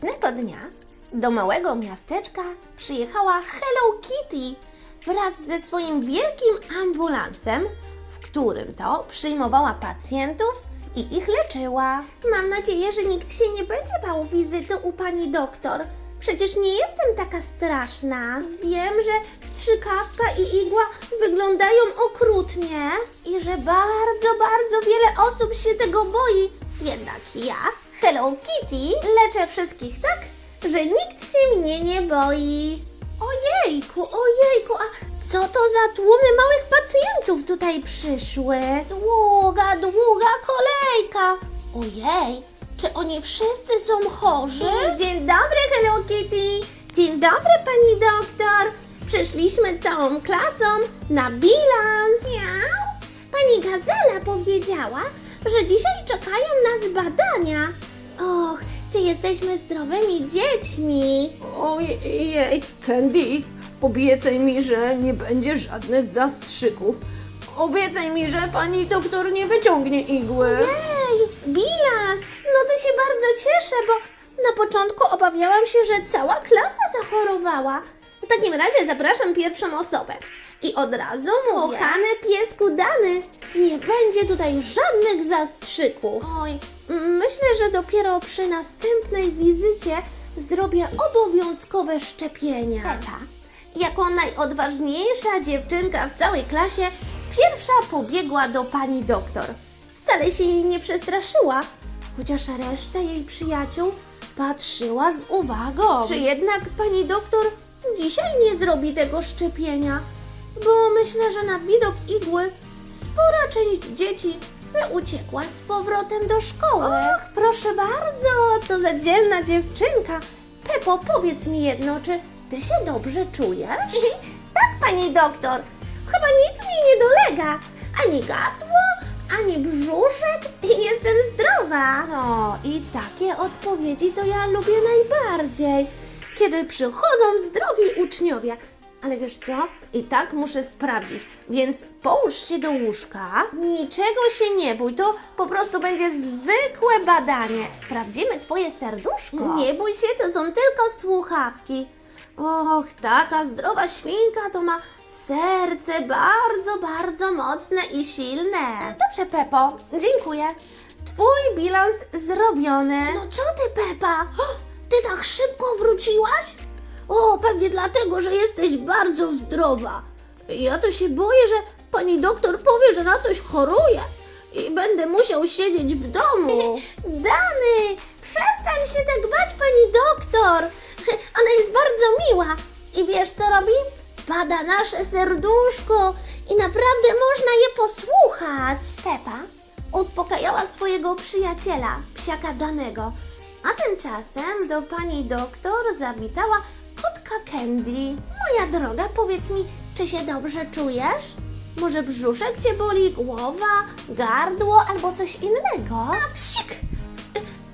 Pewnego dnia do małego miasteczka przyjechała Hello Kitty wraz ze swoim wielkim ambulansem, w którym to przyjmowała pacjentów i ich leczyła. Mam nadzieję, że nikt się nie będzie bał wizyty u pani doktor. Przecież nie jestem taka straszna. Wiem, że strzykawka i igła wyglądają okrutnie i że bardzo, bardzo wiele osób się tego boi. Jednak ja, Hello Kitty, leczę wszystkich tak, że nikt się mnie nie boi. Ojejku, ojejku, a co to za tłumy małych pacjentów tutaj przyszły? Długa, długa kolejka. Ojej, czy oni wszyscy są chorzy? Dzień dobry, Hello Kitty. Dzień dobry, pani doktor. Przyszliśmy całą klasą na bilans. Miau. Pani Gazela powiedziała, że dzisiaj czekają nas badania. Och, czy jesteśmy zdrowymi dziećmi? Ojej, Candy, obiecaj mi, że nie będzie żadnych zastrzyków. Obiecaj mi, że pani doktor nie wyciągnie igły. Ej, bilans! No to się bardzo cieszę, bo na początku obawiałam się, że cała klasa zachorowała. W takim razie zapraszam pierwszą osobę. I od razu mówię. Kochany piesku Dany, nie będzie tutaj żadnych zastrzyków. Oj, myślę, że dopiero przy następnej wizycie zrobię obowiązkowe szczepienia. Pepa, jako najodważniejsza dziewczynka w całej klasie, pierwsza pobiegła do pani doktor. Wcale się jej nie przestraszyła, chociaż reszta jej przyjaciół patrzyła z uwagą. Czy jednak pani doktor dzisiaj nie zrobi tego szczepienia? Bo myślę, że na widok igły spora część dzieci uciekła z powrotem do szkoły. Och, proszę bardzo, co za dzielna dziewczynka. Pepo, powiedz mi jedno, czy ty się dobrze czujesz? tak, pani doktor. Chyba nic mi nie dolega. Ani gardło, ani brzuszek i jestem zdrowa. No i takie odpowiedzi to ja lubię najbardziej. Kiedy przychodzą zdrowi uczniowie. Ale wiesz co? I tak muszę sprawdzić, więc połóż się do łóżka. Niczego się nie bój, to po prostu będzie zwykłe badanie. Sprawdzimy twoje serduszko. Nie bój się, to są tylko słuchawki. Och, taka zdrowa świnka to ma serce bardzo, bardzo mocne i silne. Dobrze, Pepo, dziękuję. Twój bilans zrobiony. No co ty, Pepa? Ty tak szybko wróciłaś? O, pewnie dlatego, że jesteś bardzo zdrowa. Ja to się boję, że pani doktor powie, że na coś choruję i będę musiał siedzieć w domu. Dany, przestań się tak bać, pani doktor. Ona jest bardzo miła. I wiesz, co robi? Bada nasze serduszko i naprawdę można je posłuchać. Pepa uspokajała swojego przyjaciela, psiaka Danego. A tymczasem do pani doktor zawitała kotka Candy. Moja droga, powiedz mi, czy się dobrze czujesz? Może brzuszek cię boli, głowa, gardło albo coś innego? A psik!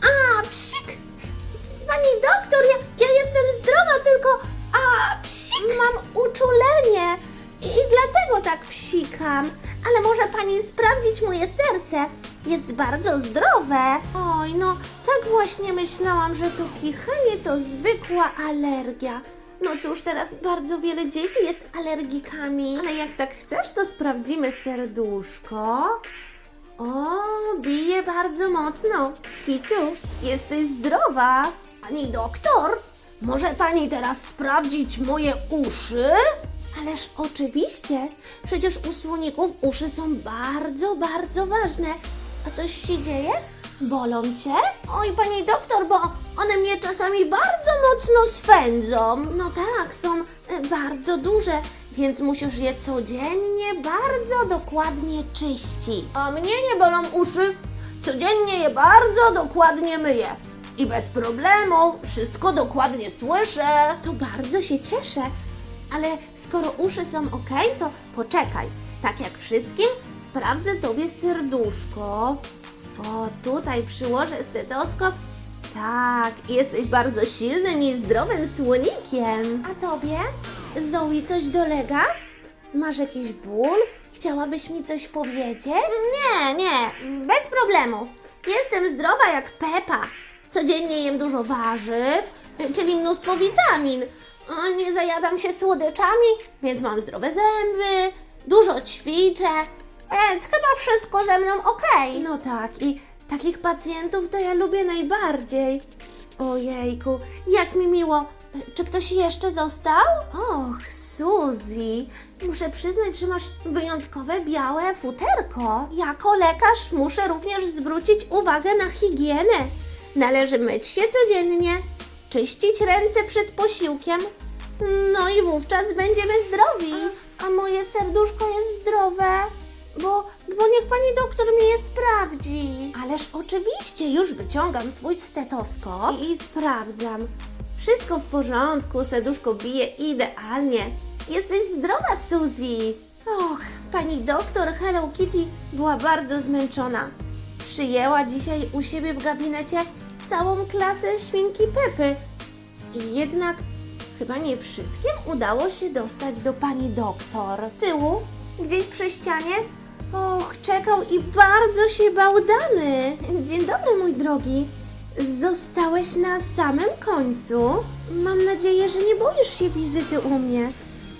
A psik! Pani doktor, ja, ja jestem zdrowa, tylko a psik! Mam uczulenie i, i dlatego tak psikam. Ale może pani sprawdzić moje serce? Jest bardzo zdrowe. Oj, no tak właśnie myślałam, że to kichanie to zwykła alergia. No cóż, teraz bardzo wiele dzieci jest alergikami. Ale jak tak chcesz, to sprawdzimy serduszko. O, bije bardzo mocno. Kiciu, jesteś zdrowa. Pani doktor, może pani teraz sprawdzić moje uszy? Ależ oczywiście, przecież u słoników uszy są bardzo, bardzo ważne. A coś się dzieje? Bolą cię? Oj, pani doktor, bo one mnie czasami bardzo mocno swędzą. No tak, są e, bardzo duże, więc musisz je codziennie bardzo dokładnie czyścić. A mnie nie bolą uszy. Codziennie je bardzo dokładnie myję. I bez problemu, wszystko dokładnie słyszę. To bardzo się cieszę. Ale skoro uszy są ok, to poczekaj. Tak jak wszystkim, sprawdzę tobie serduszko. O, tutaj przyłożę stetoskop. Tak, jesteś bardzo silnym i zdrowym słonikiem. A tobie? Zoe, coś dolega? Masz jakiś ból? Chciałabyś mi coś powiedzieć? Nie, nie, bez problemu. Jestem zdrowa jak Pepa. Codziennie jem dużo warzyw, czyli mnóstwo witamin. Nie zajadam się słodyczami, więc mam zdrowe zęby, dużo ćwiczę, więc chyba wszystko ze mną okej. No tak, i takich pacjentów to ja lubię najbardziej. Ojejku, jak mi miło. Czy ktoś jeszcze został? Och, Suzy, muszę przyznać, że masz wyjątkowe białe futerko. Jako lekarz muszę również zwrócić uwagę na higienę. Należy myć się codziennie, czyścić ręce przed posiłkiem. No i wówczas będziemy zdrowi. A, a moje serduszko jest zdrowe? Bo, bo niech pani doktor mnie je sprawdzi. Ależ oczywiście, już wyciągam swój stetoskop i, i sprawdzam. Wszystko w porządku, serduszko bije idealnie. Jesteś zdrowa, Suzy. Och, pani doktor Hello Kitty była bardzo zmęczona. Przyjęła dzisiaj u siebie w gabinecie całą klasę świnki Pepy. I jednak chyba nie wszystkim udało się dostać do pani doktor. Z tyłu, gdzieś przy ścianie, och, czekał i bardzo się bał Dany. Dzień dobry, mój drogi. Zostałeś na samym końcu. Mam nadzieję, że nie boisz się wizyty u mnie.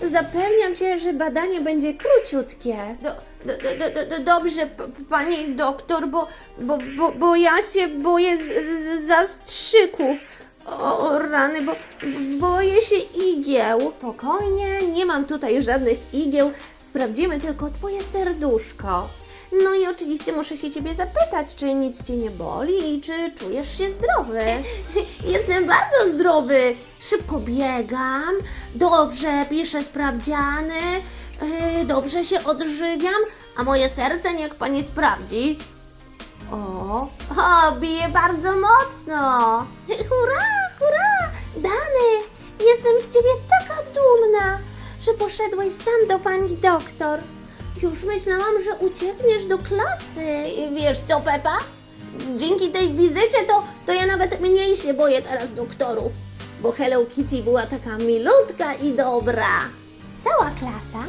Zapewniam cię, że badanie będzie króciutkie. Do, do, do, do, do, dobrze, pani doktor, bo, bo, bo, bo ja się boję z, z, zastrzyków. O, o rany, bo boję się igieł. Spokojnie, nie mam tutaj żadnych igieł. Sprawdzimy tylko twoje serduszko. No i oczywiście muszę się ciebie zapytać, czy nic cię nie boli i czy czujesz się zdrowy. Jestem bardzo zdrowy. Szybko biegam, dobrze piszę sprawdziany, yy, dobrze się odżywiam, a moje serce niech pani sprawdzi. O, o, bije bardzo mocno. Hurra, hurra! Dany, jestem z ciebie taka dumna, że poszedłeś sam do pani doktor. Już myślałam, że uciekniesz do klasy. Wiesz co, Pepa? Dzięki tej wizycie to, to ja nawet mniej się boję teraz doktorów, bo Hello Kitty była taka milutka i dobra. Cała klasa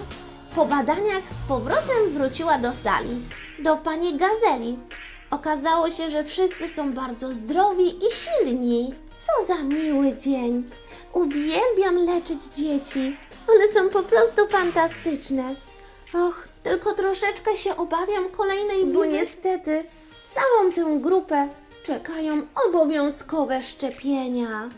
po badaniach z powrotem wróciła do sali, do pani Gazeli. Okazało się, że wszyscy są bardzo zdrowi i silni. Co za miły dzień. Uwielbiam leczyć dzieci. One są po prostu fantastyczne. Och, tylko troszeczkę się obawiam kolejnej bo niestety całą tę grupę czekają obowiązkowe szczepienia.